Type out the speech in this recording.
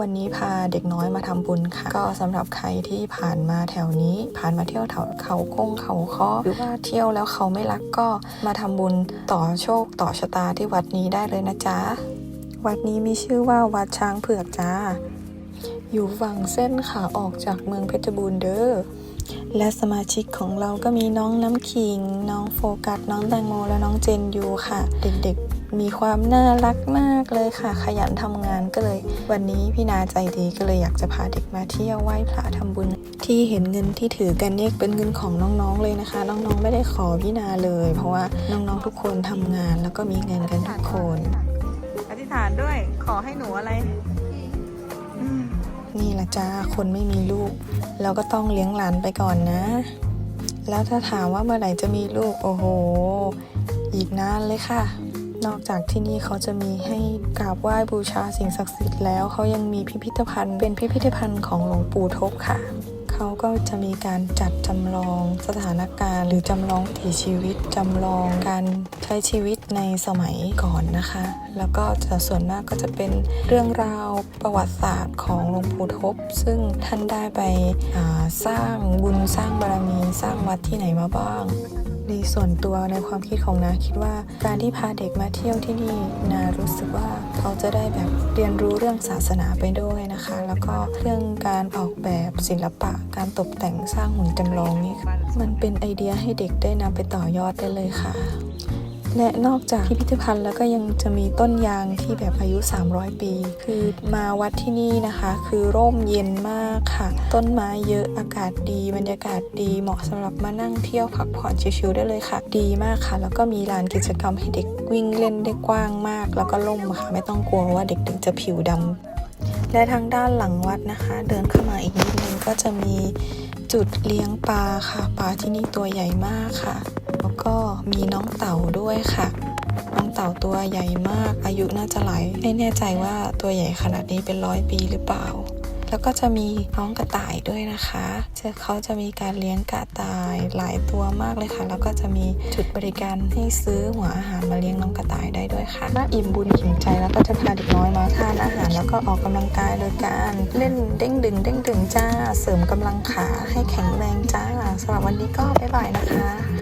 วันนี้พาเด็กน้อยมาทำบุญค่ะ ก็สำหรับใครที่ผ่านมาแถวนี้ ผ่านมาเที่ยวแถวเขาคงเขาคาะหรือว่าเที่ยวแล้วเขาไม่รักก็มาทำบุญต่อโชคต่อชะตาที่วัดนี้ได้เลยนะจ๊ะ วัดนี้มีชื่อว่าวัดช้างเผือกจ้า อยู่ฝั่งเส้นขาออกจากเมืองเพชรบูรณ์เด้อและสมาชิกของเราก็มีน้องน้ำขิง น้องโฟกัส น้องแตงโม และน้องเจนยูค่ะ เด็กๆ มีความน่ารักมากเลยค่ะ ขยันทำงานก็เลย วันนี้พี่นาใจดีก็เลยอยากจะพาเด็กมาเที่ยวไหว้พระทำบุญ ที่เห็นเงินที่ถือกันเนี่ยเป็นเงินของน้องๆเลยนะคะ น้องๆไม่ได้ขอพี่นาเลย เพราะว่าน้องๆทุกคนทำงานแล้วก็มีเงินกันทุกคน อธิษฐานด้วยขอให้หนูอะไรนี่ละจ้าคนไม่มีลูก เราก็ต้องเลี้ยงหลานไปก่อนนะ แล้วถ้าถามว่าเมื่อไหร่จะมีลูก โอ้โห อีกนานเลยค่ะ นอกจากที่นี่เขาจะมีให้กราบไหว้บูชาสิ่งศักดิ์สิทธิ์แล้วเขายังมีพิพิธภัณฑ์ เป็นพิพิธภัณฑ์ของหลวงปู่ทบค่ะเขาก็จะมีการจัดจำลองสถานการณ์ หรือจำลองวิถีชีวิตจำลองการใช้ชีวิตในสมัยก่อนนะคะ แล้วก็จะส่วนมากก็จะเป็นเรื่องราวประวัติศาสตร์ของหลวงปู่ทบ ซึ่งท่านได้ไปสร้างบุญสร้างบารมีสร้างวัดที่ไหนมาบ้าง ในส่วนตัวในความคิดของนาคิดว่าการที่พาเด็กมาเที่ยวที่นี่นารู้สึกว่าเขาจะได้แบบเรียนรู้เรื่องศาสนาไปด้วยนะคะ แล้วก็เรื่องการออกแบบศิลปะ การตกแต่งสร้างหุ่นจำลองนี่มันเป็นไอเดียให้เด็กได้นำไปต่อยอดได้เลยค่ะ และนอกจากพิพิธภัณฑ์แล้วก็ยังจะมีต้นยางที่แบบอายุ 300 ปี คือมาวัดที่นี่นะคะ คือร่มเย็นมากค่ะ ต้นไม้เยอะอากาศดีบรรยากาศดีเหมาะสำหรับมานั่งเที่ยวพักผ่อนชิลๆได้เลยค่ะ ดีมากค่ะ แล้วก็มีลานกิจกรรมให้เด็กวิ่งเล่นได้กว้างมาก แล้วก็ล่มค่ะไม่ต้องกลัวว่าเด็กๆจะผิวดำและทางด้านหลังวัดนะคะ เดินเข้ามาอีกนิดนึงก็จะมีจุดเลี้ยงปลาค่ะปลาที่นี่ตัวใหญ่มากค่ะ ก็มีน้องเต่าด้วยค่ะ น้องเต่าตัวใหญ่มาก อายุน่าจะหลายไม่แน่ใจว่าตัวใหญ่ขนาดนี้เป็นร้อยปีหรือเปล่า แล้วก็จะมีน้องกระต่ายด้วยนะคะจะเขาจะมีการเลี้ยงกระต่ายหลายตัวมากเลยค่ะ แล้วก็จะมีจุดบริการให้ซื้อหัวอาหารมาเลี้ยงน้องกระต่ายได้ด้วยค่ะน่าอิ่มบุญอิ่มใจแล้วก็จะพาเด็กน้อยมาทานอาหาร แล้วก็ออกกำลังกายโดยการเล่นเด้งดึงเด้งดึงจ้า เสริมกำลังขาให้แข็งแรงจ้าสำหรับวันนี้ก็บ๊ายบายนะคะ